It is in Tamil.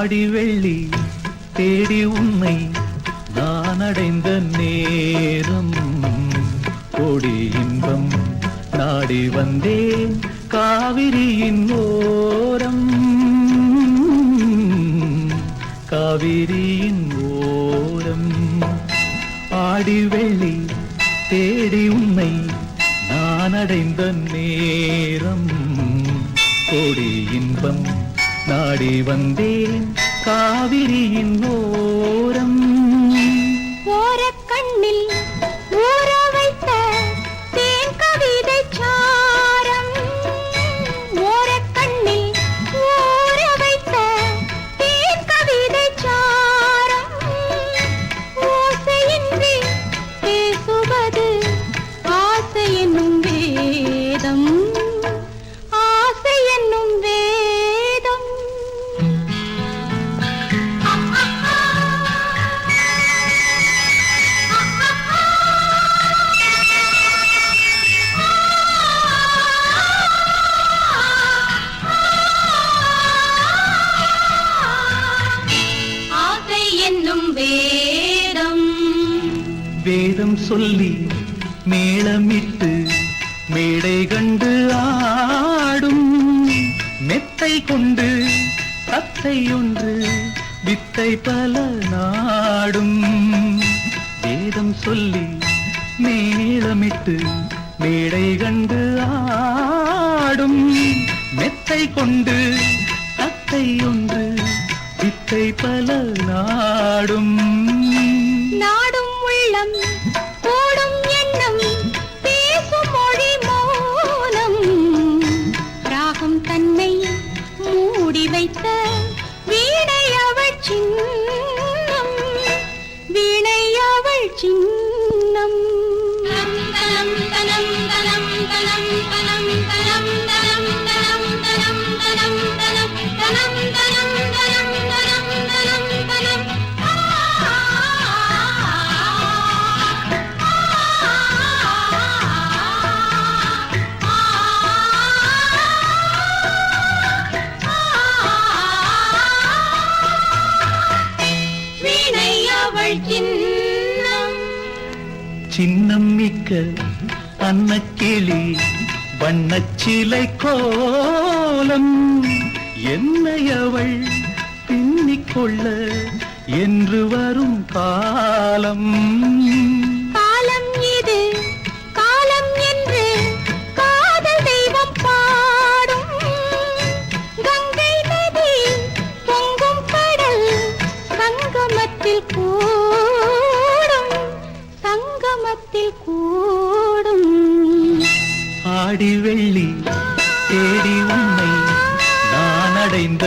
ஆடி வெள்ளி தேடி உன்னை நான் அடைந்த நேரம். கொடி இன்பம் நாடி வந்தேன் காவிரியின் ஓரம். காவிரியின் ஓரம். ஆடி வெள்ளி தேடி உன்னை நான் அடைந்த நேரம். கோடி இன்பம் நாடி வந்தேன் காவிரியின் ஓரம். ஓரக்கண்ணில் என்னும் வேதம். வேதம் சொல்லி மேளமிட்டு மேடை கண்டு ஆடும். மெத்தை கொண்டு தத்தை ஒன்று வித்தை பல நாடும். வேதம் சொல்லி மேளமிட்டு மேடை கண்டு ஆடும். மெத்தை கொண்டு தத்தை ஒன்று வித்தை பல நாடும். நாடும் உள்ளம் கூடும் எண்ணம். சின்னம் மிக்க அன்னக்கிளி வண்ணச்சிலை கோலம். என்னை அவள் பின்னிக்கொள்ள என்று வரும் காலம். காலம் இது. தேடி வெள்ளி தேடி உண்மை நான் அடைந்த